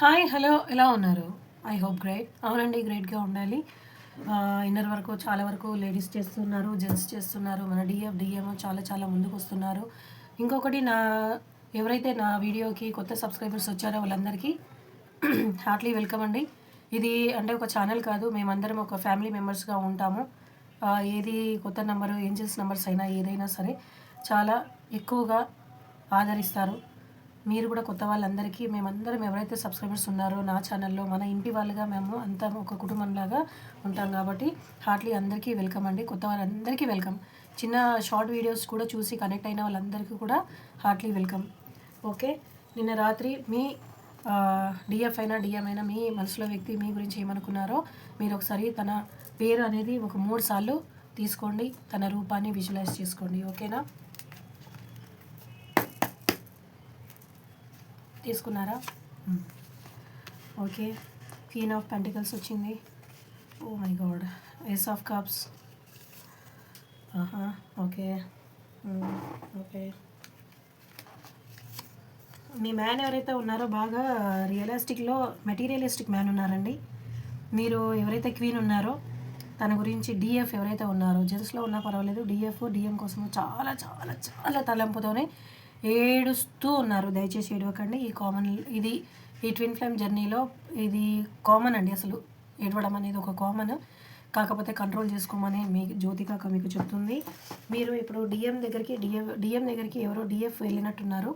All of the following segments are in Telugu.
హాయ్ హలో ఎలా ఉన్నారు? I hope great. అవునండి గ్రేట్గా ఉండాలి. ఇన్నర్ వరకు చాలా వరకు లేడీస్ చేస్తున్నారు జెంట్స్ చేస్తున్నారు మన డిఎఫ్ డిఎం చాలా చాలా ముందుకు వస్తున్నారు. ఇంకొకటి నా ఎవరైతే నా వీడియోకి కొత్త సబ్స్క్రైబర్స్ వచ్చారో వాళ్ళందరికీ హార్ట్లీ వెల్కమ్ అండి. ఇది అంటే ఒక ఛానల్ కాదు మేమందరం ఒక ఫ్యామిలీ మెంబర్స్గా ఉంటాము. ఏది కొత్త నెంబరు ఏంజల్స్ నెంబర్స్ అయినా ఏదైనా సరే చాలా ఎక్కువగా ఆదరిస్తారు. మీరు కూడా కొత్త వాళ్ళందరికీ మేమందరం ఎవరైతే సబ్స్క్రైబర్స్ ఉన్నారో నా ఛానల్లో మన ఇంటి వాళ్ళుగా మేము అంతా ఒక కుటుంబంలాగా ఉంటాం కాబట్టి హార్ట్లీ అందరికీ వెల్కమ్ అండి. కొత్త వాళ్ళందరికీ వెల్కమ్. చిన్న షార్ట్ వీడియోస్ కూడా చూసి కనెక్ట్ అయిన వాళ్ళందరికీ కూడా హార్ట్లీ వెల్కమ్. ఓకే? నిన్న రాత్రి మీ డిఎఫ్ అయినా డిఎం అయినా మీ మనసులో వ్యక్తి మీ గురించి ఏమనుకున్నారో మీరు ఒకసారి తన పేరు అనేది ఒక మూడు సార్లు తీసుకోండి. తన రూపాన్ని విజువలైజ్ చేసుకోండి. ఓకేనా? తీసుకున్నారా? మ్మ్. ఓకే. క్వీన్ ఆఫ్ పెంటికల్స్ వచ్చింది. ఓ my god ace of cups ఆహా ఓకే. మ్మ్. ఓకే. మీ మ్యాన్ ఎవరైతే ఉన్నారో బాగా రియలిస్టిక్లో మెటీరియలిస్టిక్ మ్యాన్ ఉన్నారండి. మీరు ఎవరైతే క్వీన్ ఉన్నారో తన గురించి డిఎఫ్ ఎవరైతే ఉన్నారో జెంట్స్లో ఉన్నా పర్వాలేదు డిఎఫ్ డిఎం కోసం చాలా చాలా చాలా తలంపుతోనే ఏడుస్తూ ఉన్నారు. దయచేసి ఏడవకండి. ఈ కామన్ ఇది ఈ ట్విన్ ఫ్లేమ్ జర్నీలో ఇది కామన్ అండి అసలు. ఏడవడం అనేది ఒక కామన్. కాకపోతే కంట్రోల్ చేసుకోమని మీ జ్యోతికాక మీకు చెప్తుంది. మీరు ఇప్పుడు డిఎం దగ్గరికి డిఎం డిఎం దగ్గరికి ఎవరో డిఎఫ్ వెళ్ళినట్టున్నారు.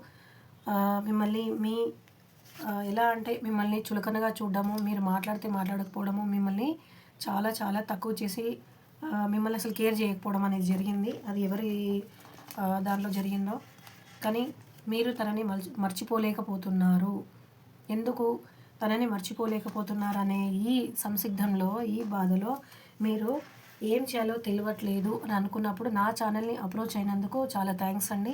మిమ్మల్ని మీ ఎలా అంటే మిమ్మల్ని చులకనగా చూడడము మీరు మాట్లాడితే మాట్లాడకపోవడము మిమ్మల్ని చాలా చాలా తక్కువ చేసి మిమ్మల్ని అసలు కేర్ చేయకపోవడం అనేది జరిగింది. అది ఎవరి దానిలో జరిగిందో కానీ మీరు తనని మర్చి మర్చిపోలేకపోతున్నారు. ఎందుకు తనని మర్చిపోలేకపోతున్నారు అనే ఈ సంసిగ్ధంలో ఈ బాధలో మీరు ఏం చేయాలో తెలియట్లేదు అని అనుకున్నప్పుడు నా ఛానల్ని అప్రోచ్ అయినందుకు చాలా థ్యాంక్స్ అండి.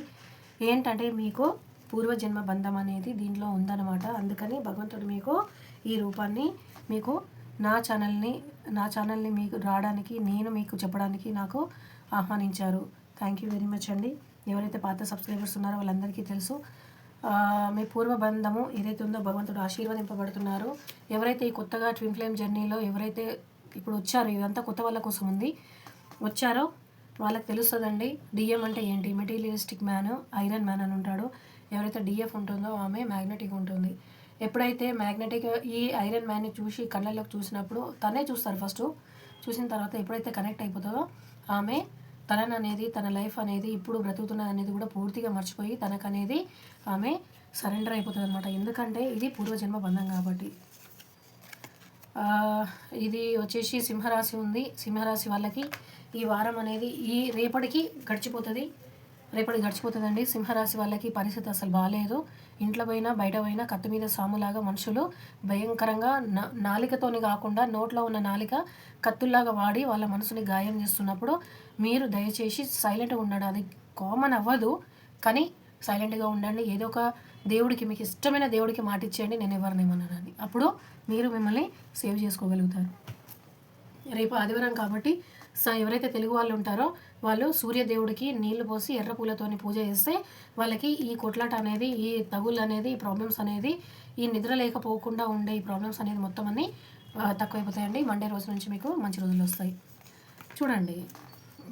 ఏంటంటే మీకు పూర్వజన్మ బంధం అనేది దీంట్లో ఉందన్నమాట. అందుకని భగవంతుడు మీకు ఈ రూపాన్ని మీకు నా ఛానల్ని నా ఛానల్ని మీకు రావడానికి నేను మీకు చెప్పడానికి నాకు ఆహ్వానించారు. థ్యాంక్ యూ వెరీ మచ్ అండి. ఎవరైతే పాత సబ్స్క్రైబర్స్ ఉన్నారో వాళ్ళందరికీ తెలుసు. మీ పూర్వ బంధము ఏదైతే ఉందో భగవంతుడు ఆశీర్వదింపబడుతున్నారు ఎవరైతే ఈ కొత్తగా ట్విన్ ఫ్లేమ్ జర్నీలో ఎవరైతే ఇప్పుడు వచ్చారో ఇదంతా కొత్త వాళ్ళ కోసం ఉంది. వచ్చారో వాళ్ళకి తెలుస్తుందండి డిఎం అంటే ఏంటి? మెటీరియలిస్టిక్ మ్యాన్ ఐరన్ మ్యాన్ అని ఉంటాడు. ఎవరైతే డిఎఫ్ ఉంటుందో ఆమె మ్యాగ్నెటిక్ ఉంటుంది. ఎప్పుడైతే మ్యాగ్నెటిక్ ఈ ఐరన్ మ్యాన్ని చూసి కళ్ళలోకి చూసినప్పుడు తనే చూస్తారు ఫస్ట్ చూసిన తర్వాత ఎప్పుడైతే కనెక్ట్ అయిపోతుందో ఆమె తనని అనేది తన లైఫ్ అనేది ఇప్పుడు బ్రతుకుతున్న అనేది కూడా పూర్తిగా మర్చిపోయి తనకనేది ఆమె సరెండర్ అయిపోతుంది అనమాట ఎందుకంటే ఇది పూర్వజన్మ బంధం కాబట్టి. ఇది వచ్చేసి సింహరాశి ఉంది. సింహరాశి వాళ్ళకి ఈ వారం అనేది ఈ రేపటికి గడిచిపోతుంది. రేపటి గడిచిపోతుందండి. సింహరాశి వాళ్ళకి పరిస్థితి అసలు బాగాలేదు ఇంట్లో పోయినా బయట పోయినా కత్తి మీద సాములాగా మనుషులు భయంకరంగా నా నాలికతోని కాకుండా నోట్లో ఉన్న నాలిక కత్తుల్లాగా వాడి వాళ్ళ మనసుని గాయం చేస్తున్నప్పుడు మీరు దయచేసి సైలెంట్గా ఉండండి. అది కామన్ అవ్వదు కానీ సైలెంట్గా ఉండండి. ఏదో ఒక దేవుడికి మీకు ఇష్టమైన దేవుడికి మాట ఇచ్చేయండి. నేను ఎవరిని ఏమన్నానని అప్పుడు మీరు మిమ్మల్ని సేవ్ చేసుకోగలుగుతారు. రేపు ఆదివారం కాబట్టి స ఎవరైతే తెలుగు వాళ్ళు ఉంటారో వాళ్ళు సూర్యదేవుడికి నీళ్ళు పోసి ఎర్ర పూలతోని పూజ చేస్తే వాళ్ళకి ఈ కొట్లాట అనేది ఈ తగులు అనేది ఈ ప్రాబ్లమ్స్ అనేది ఈ నిద్ర లేకపోకుండా ఉండే ఈ ప్రాబ్లమ్స్ అనేది మొత్తం అన్ని తక్కువైపోతాయండి. మండే రోజు నుంచి మీకు మంచి రోజులు వస్తాయి. చూడండి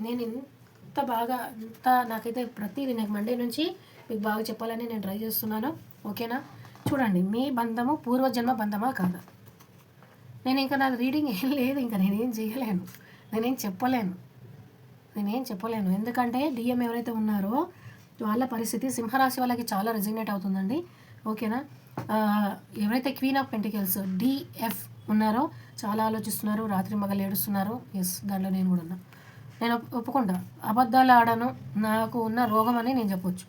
నేను ఇంత బాగా ఇంత నాకైతే ప్రతిదీ నాకు మండే నుంచి మీకు బాగా చెప్పాలని నేను ట్రై చేస్తున్నాను. ఓకేనా? చూడండి మీ బంధము పూర్వజన్మ బంధమా కాదా? నేను ఇంకా నా రీడింగ్ ఏం లేదు ఇంకా నేనేం చేయలేను. నేనేం చెప్పలేను. నేనేం చెప్పలేను. ఎందుకంటే డిఎం ఎవరైతే ఉన్నారో వాళ్ళ పరిస్థితి సింహరాశి వాళ్ళకి చాలా రెజిగ్నేట్ అవుతుందండి. ఓకేనా? ఎవరైతే క్వీన్ ఆఫ్ పెంటికల్స్ డిఎఫ్ ఉన్నారో చాలా ఆలోచిస్తున్నారు రాత్రి మగలు ఏడుస్తున్నారు. ఎస్ దాంట్లో నేను కూడా ఉన్నా. నేను ఒప్పుకుంటా. అబద్ధాలు ఆడను నాకు ఉన్న రోగం అని నేను చెప్పొచ్చు.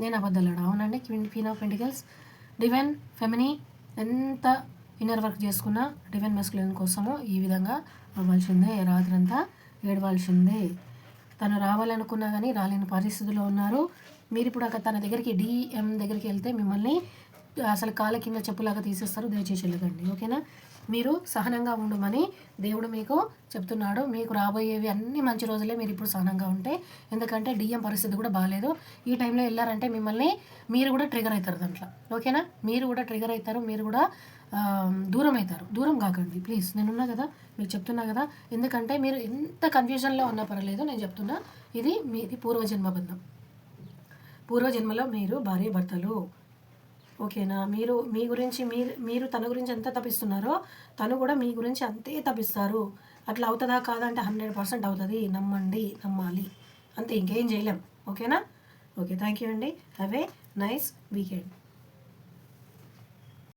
నేను అబద్ధాలు ఆడా అవునండి queen queen of pentacles. Divine feminine ఎంత ఇన్నర్ వర్క్ చేసుకున్న డిఫెన్ మెస్కులిన్ కోసము ఈ విధంగా అవ్వాల్సిందే. రాత్రంతా ఏడవాల్సిందే. తను రావాలనుకున్నా కానీ రాలేని పరిస్థితిలో ఉన్నారు. మీరు ఇప్పుడు అక్కడ తన దగ్గరికి డిఎం దగ్గరికి వెళ్తే మిమ్మల్ని అసలు కాళ్ళ కింద చెప్పులాగా తీసేస్తారు. దయచేసి వెళ్ళకండి. ఓకేనా? మీరు సహనంగా ఉండమని దేవుడు మీకు చెప్తున్నాడు. మీకు రాబోయేవి అన్ని మంచి రోజులే మీరు ఇప్పుడు సహనంగా ఉంటే. ఎందుకంటే డిఎం పరిస్థితి కూడా బాగాలేదు ఈ టైంలో వెళ్ళారంటే మిమ్మల్ని మీరు కూడా ట్రిగర్ అవుతారు దాంట్లో. ఓకేనా? మీరు కూడా ట్రిగర్ అవుతారు. మీరు కూడా దూరం అవుతారు. దూరం కాకండి. ప్లీజ్. నేనున్నా కదా? మీకు చెప్తున్నా కదా? ఎందుకంటే మీరు ఎంత కన్ఫ్యూజన్లో ఉన్నా పర్లేదు నేను చెప్తున్నా. ఇది మీది పూర్వజన్మ బంధం పూర్వజన్మలో మీరు భార్య భర్తలు ఓకేనా? మీరు మీ గురించి మీరు మీరు తన గురించి ఎంత తప్పిస్తున్నారో తను కూడా మీ గురించి అంతే తప్పిస్తారు. అట్లా అవుతుందా కాదంటే హండ్రెడ్ పర్సెంట్ అవుతుంది. నమ్మండి నమ్మాలి. అంతే ఇంకేం చేయలేం. ఓకేనా? ఓకే థ్యాంక్ యూ అండి. Have a nice weekend.